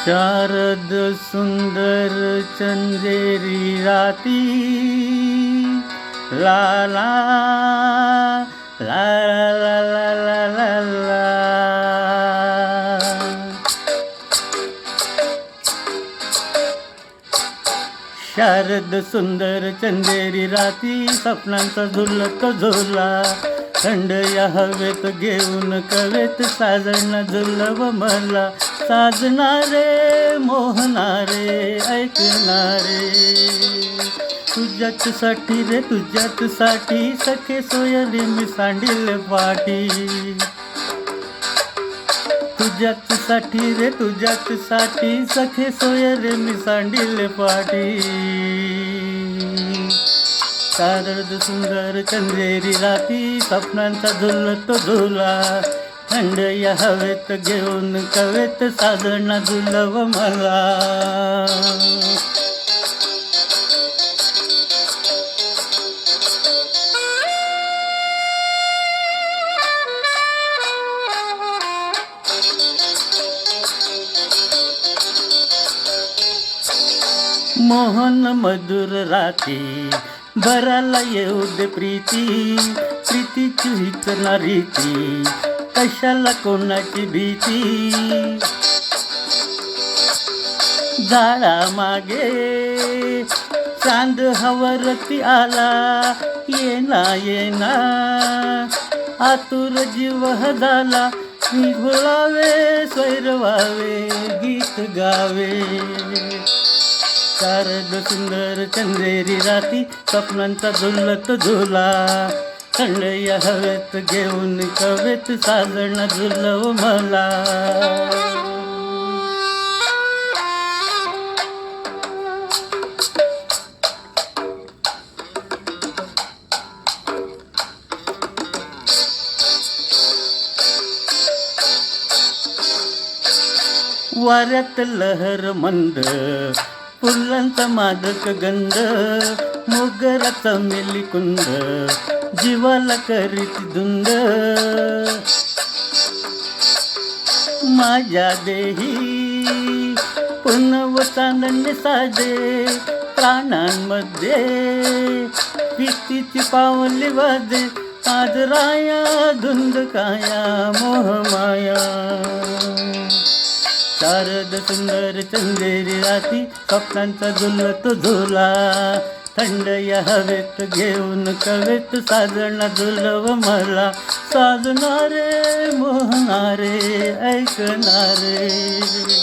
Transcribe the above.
शारद सुंदर चंदेरी राती। ला ला ला ला ला ला ला ला। शारद सुंदर चंदेरी राती स्वप्नांचा झुलत झोला। थंड या हवेत घेऊन कवेत साजण झुलव मला। साजणारे मोहनारे ऐकणारे. तुझ्याच साठी रे तुझ्याच साठी सखे सोयरी मी सांडील पाठी तुझ्याच साठी रे तुझ्याच साठी सखे सोयरे मी सांडील पाठी शारद सुंदर चंदेरी राती स्वप्नांचा झुलतो झुला थंड या हवेत घेऊन कवेत साधना दुलव मला. मोहन मधुर राती बराला येऊ दे प्रीती प्रीतीची हित ना रीती कशाला कोणाची भीती? झाडा मागे चांद हवरती आला येना येना. आतुर जीव झाला निघुळावे घोळावे स्वैरवावे गीत गावे. शारद सुंदर चंदेरी राती स्वप्नांचा झुलत झुला. थंड या हवेत घेऊन कवेत साजण झुलव मला. वाऱ्यात लहर मंद फुलांचा मादक गंध मोगराचा मेलिकुंद जीवाला करीत धुंद. माझ्या देही पुनव साजे प्राणांमध्ये. भीतीची पावली वाजे आज राया धुंद काया मोहमाया शारद सुंदर चंदेरी राती स्वप्नांचा झुलत झुला. थंड या हवेत घेऊन कवेत साजणा दुलव मला साजणारे मोहणारे ऐकणारे.